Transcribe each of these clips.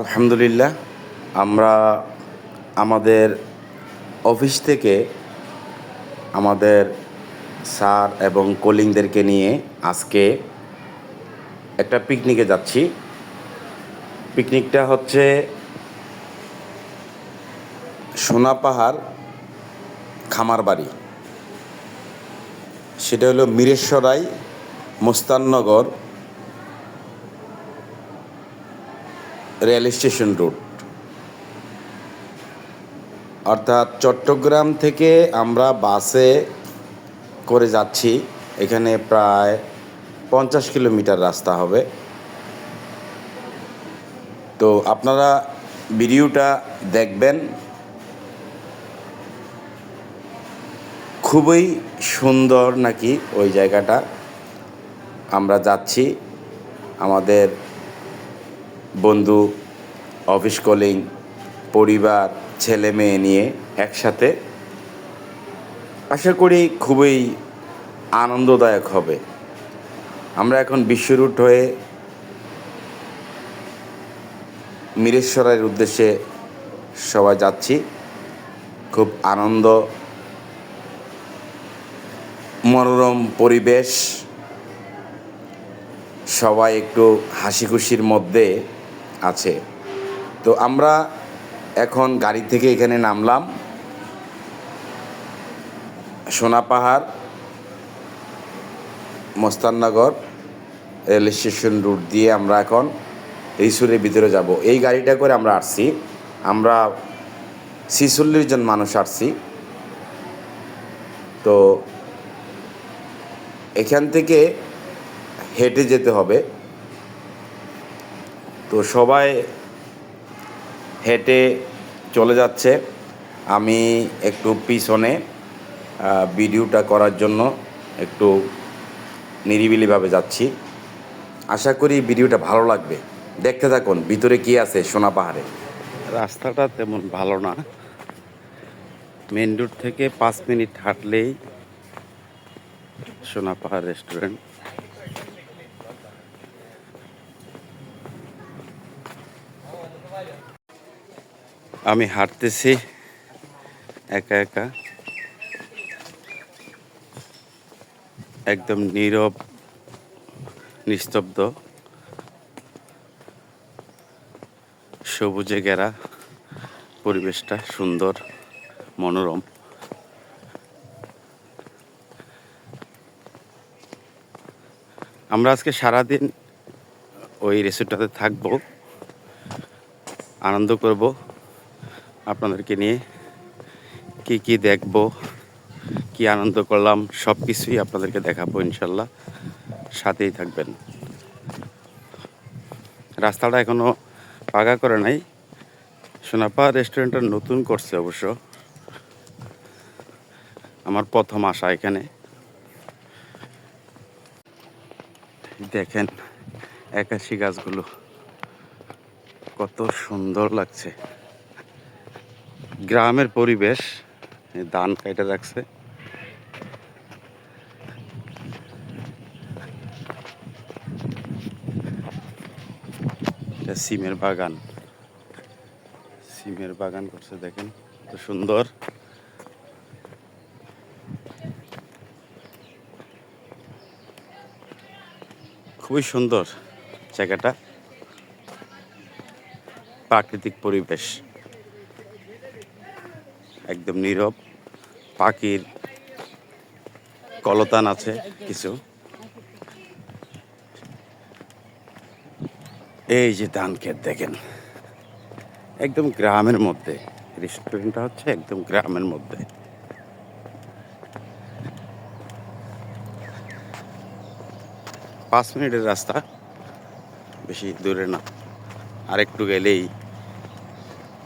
আলহামদুলিল্লাহ, আমরা আমাদের অফিস থেকে আমাদের স্যার এবং কলিংদেরকে নিয়ে আজকে একটা পিকনিকে যাচ্ছি। পিকনিকটা হচ্ছে সোনাপাহাড় খামারবাড়ি সেটা হলো Mirsharai Mostannagar rail station route. অর্থাৎ চট্টগ্রাম থেকে আমরা বাসে করে যাচ্ছি। এখানে প্রায় পঞ্চাশ কিলোমিটার রাস্তা হবে। তো আপনারা ভিডিওটা দেখবেন। খুবই সুন্দর নাকি ওই জায়গাটা? আমরা যাচ্ছি আমাদের বন্ধু অফিস কলিং পরিবার, ছেলে মেয়ে নিয়ে একসাথে আশা করি খুবই আনন্দদায়ক হবে। আমরা এখন বিশ্ব রুট হয়ে মিরেশ্বরের উদ্দেশ্যে সবাই যাচ্ছি। খুব আনন্দ, মনোরম পরিবেশ। সবাই একটু হাসি খুশির মধ্যে আছে। তো আমরা এখন গাড়ি থেকে এখানে নামলাম। Sonapahar Mostannagar rail station route দিয়ে আমরা এখন রিসুরের ভিতরে যাব। এই গাড়িটা করে আমরা আসছি। আমরা ছিচল্লিশ জন মানুষ আসছি। তো এখান থেকে হেঁটে যেতে হবে। তো সবাই হেঁটে চলে যাচ্ছে। আমি একটু পিছনে ভিডিওটা করার জন্য একটু নিরিবিলিভাবে যাচ্ছি। আশা করি ভিডিওটা ভালো লাগবে। দেখতে থাকুন, ভিতরে কি আছে সোনা পাহাড়ে। রাস্তাটা তেমন ভালো না। মেন রোড থেকে পাঁচ মিনিট হাঁটলেই সোনা পাহাড় রেস্টুরেন্ট আমি হাঁটতেছি, একা একা। একদম নীরব, নিস্তব্ধ। সবুজে ঘেরা পরিবেশটা সুন্দর, মনোরম। আমরা আজকে সারাদিন ওই রেস্টুরেন্টটাতে থাকব। আনন্দ করব আপনাদেরকে নিয়ে। কি কি দেখব, কি আনন্দ করলাম, সব কিছুই আপনাদেরকে দেখাবো ইনশাল্লাহ। সাথেই থাকবেন। রাস্তাটা এখনও পাকা করে নাই। সোনাপা রেস্টুরেন্টটা নতুন করছে অবশ্য। আমার প্রথম আসা এখানে। দেখেন একাশি গাছগুলো। কত সুন্দর লাগছে। গ্রামের পরিবেশ ধান কেটে রাখছে সিমের বাগান। সিমের বাগান করছে, দেখেন, কত সুন্দর। খুবই সুন্দর জায়গাটা। প্রাকৃতিক পরিবেশ। একদম নীরব, পাখির কলতান আছে কিছু। এই যে ধান ক্ষেত দেখেন, একদম গ্রামের মধ্যে। রেস্টুরেন্টটা হচ্ছে একদম গ্রামের মধ্যে। পাঁচ মিনিটের রাস্তা, বেশি দূরে না। আর একটু গেলেই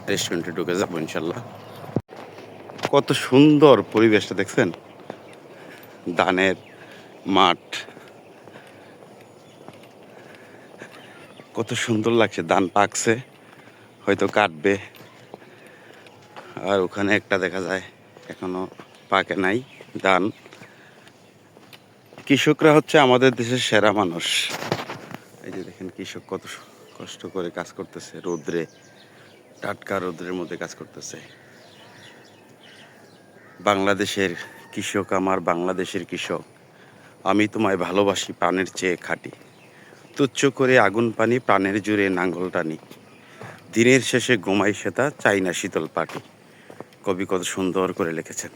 রেস্টুরেন্টে ঢুকে যাব ইনশাল্লাহ। কত সুন্দর পরিবেশটা দেখছেন? ধানের মাঠ। কত সুন্দর লাগছে, ধান পাকছে, হয়তো কাটবে। আর ওখানে একটা দেখা যায়, এখনও পাকে নাই ধান। কৃষকরা হচ্ছে আমাদের দেশের সেরা মানুষ। এই যে দেখেন কৃষক কত কষ্ট করে কাজ করতেছে রোদ্রে। টাটকা রোদ্রের মধ্যে কাজ করতেছে। বাংলাদেশের কৃষক আমার বাংলাদেশের কৃষক। আমি তোমায় ভালোবাসি, প্রাণের চেয়ে খাটি। তুচ্ছ করে আগুন পানি, প্রাণের জুড়ে নাঙ্গল টানি। দিনের শেষে ঘুমাই সেতা চাই না শীতল পাটি। কবি কত সুন্দর করে লিখেছেন।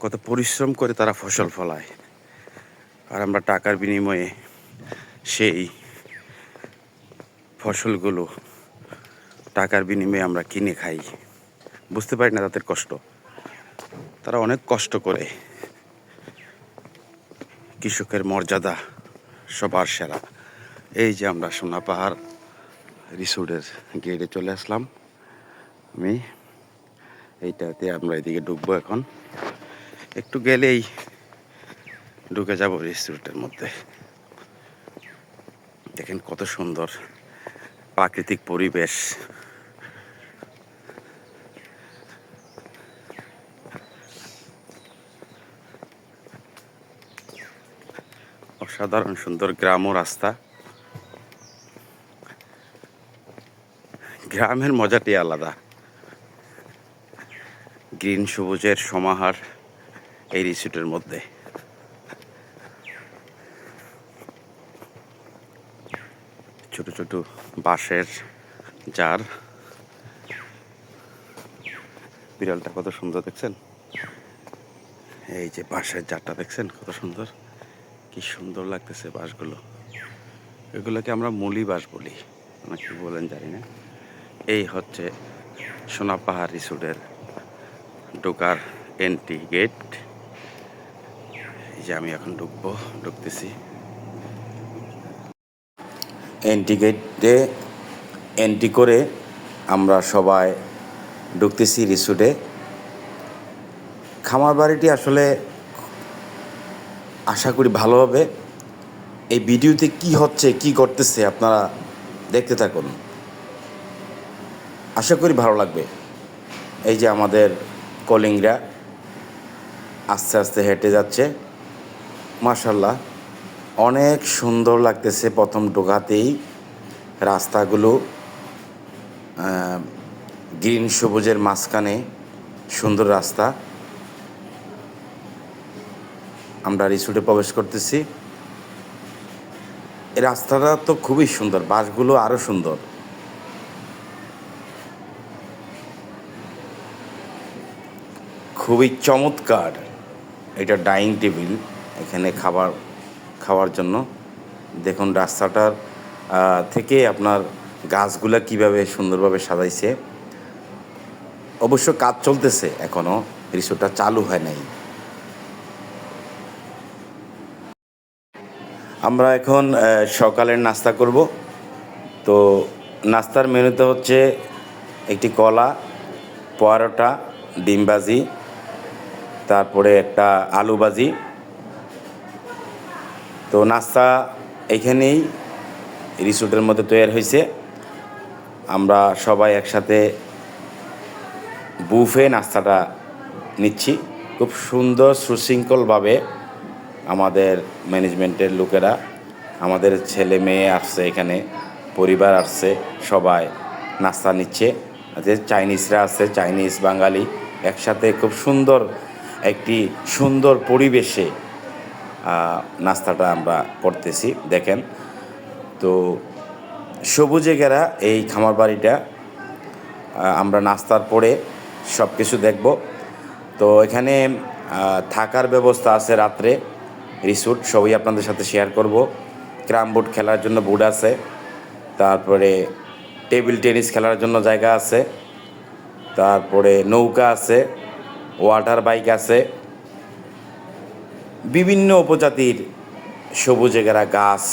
কত পরিশ্রম করে তারা ফসল ফলায়। আর আমরা টাকার বিনিময়ে সেই ফসলগুলো টাকার বিনিময়ে আমরা কিনে খাই। বুঝতে পারি না তাদের কষ্ট। তারা অনেক কষ্ট করে। কৃষকের মর্যাদা সবার সেরা। এই যে আমরা সোনা পাহাড় রিসোর্টের গেটে চলে আসলাম। আমি এইটাতে আমরা এদিকে ঢুকবো এখন। একটু গেলেই ঢুকে যাব রিসোর্টের মধ্যে। দেখেন কত সুন্দর প্রাকৃতিক পরিবেশ। অসাধারণ সুন্দর গ্রাম ও রাস্তা। গ্রামের মজাটি আলাদা। গ্রিন সবুজের সমাহার এই রিসোর্টের মধ্যে। ছোট ছোট বাঁশের জার। বিড়ালটা কত সুন্দর দেখছেন? এই যে বাঁশের জারটা দেখছেন? কত সুন্দর। কি সুন্দর লাগতেছে বাঁশগুলো। এগুলোকে আমরা মুলি বাঁশ বলি। না কি বলেন জানি না। এই হচ্ছে সোনা পাহাড় রিসোর্টের ঢোকার এন্ট্রি গেট এই যে আমি এখন ঢুকবো, ঢুকতেছি। এন্ট্রি গেটে এন্ট্রি করে আমরা সবাই ঢুকতেছি রিসোর্টে। খামার বাড়িটি আসলে আশা করি ভালো হবে। এই ভিডিওতে কি হচ্ছে, কি করতেছে আপনারা দেখতে থাকুন। আশা করি ভালো লাগবে। এই যে আমাদের কলিংরা আস্তে আস্তে হেঁটে যাচ্ছে। মাশাল্লাহ অনেক সুন্দর লাগতেছে প্রথম ঢোকাতেই। রাস্তাগুলো গ্রিন সবুজের মাঝখানে সুন্দর রাস্তা। আমরা রিসোর্টে প্রবেশ করতেছি। এই রাস্তাটা তো খুবই সুন্দর, বাসগুলো আরও সুন্দর। খুবই চমৎকার এটা ডাইনিং টেবিল, এখানে খাবার, খাওয়ার জন্য। দেখুন রাস্তাটার থেকে আপনার গাছগুলা কীভাবে সুন্দরভাবে সাজাইছে। অবশ্য কাজ চলতেছে এখনও রিসোর্টটা চালু হয় নাই। আমরা এখন সকালের নাস্তা করব। তো নাস্তার মেনুতে হচ্ছে একটি কলা, পরোটা ডিমবাজি তারপরে একটা আলু ভাজি। তো নাস্তা এখানেই রিসোর্টের মধ্যে তৈরি হয়েছে। আমরা সবাই একসাথে বুফে নাস্তাটা নিচ্ছি। খুব সুন্দর, সুশৃঙ্খলভাবে আমাদের ম্যানেজমেন্টের লোকেরা, আমাদের ছেলে মেয়ে আসছে এখানে, পরিবার আসছে, সবাই নাস্তা নিচ্ছে। যে চাইনিজরা আসছে চাইনিজ বাঙালি, একসাথে খুব সুন্দর একটি সুন্দর পরিবেশে নাস্তাটা আমরা করতেছি, দেখেন। তো সবুজে ঘেরা এই খামার বাড়িটা আমরা নাস্তার পরে সব কিছু দেখব। তো এখানে থাকার ব্যবস্থা আছে রাত্রে। রিসোর্ট সবই আপনাদের সাথে শেয়ার করব। ক্রাম বোর্ড খেলার জন্য বোর্ড আছে, তারপরে টেবিল টেনিস খেলার জন্য জায়গা আছে, তারপরে নৌকা আছে, ওয়াটার বাইক আছে, বিভিন্ন উপজাতির সবুজে ঘেরা গাছ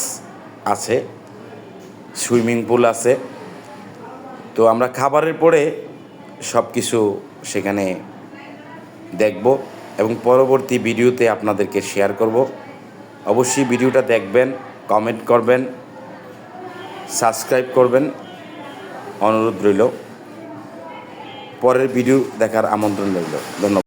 আছে, সুইমিং পুল আছে। তো আমরা খাবারের পরে সব কিছু সেখানে দেখব। এবং পরবর্তী ভিডিওতে আপনাদেরকে শেয়ার করব। অবশ্যই ভিডিওটা দেখবেন কমেন্ট করবেন সাবস্ক্রাইব করবেন। অনুরোধ রইল। পরের ভিডিও দেখার আমন্ত্রণ রইল। ধন্যবাদ।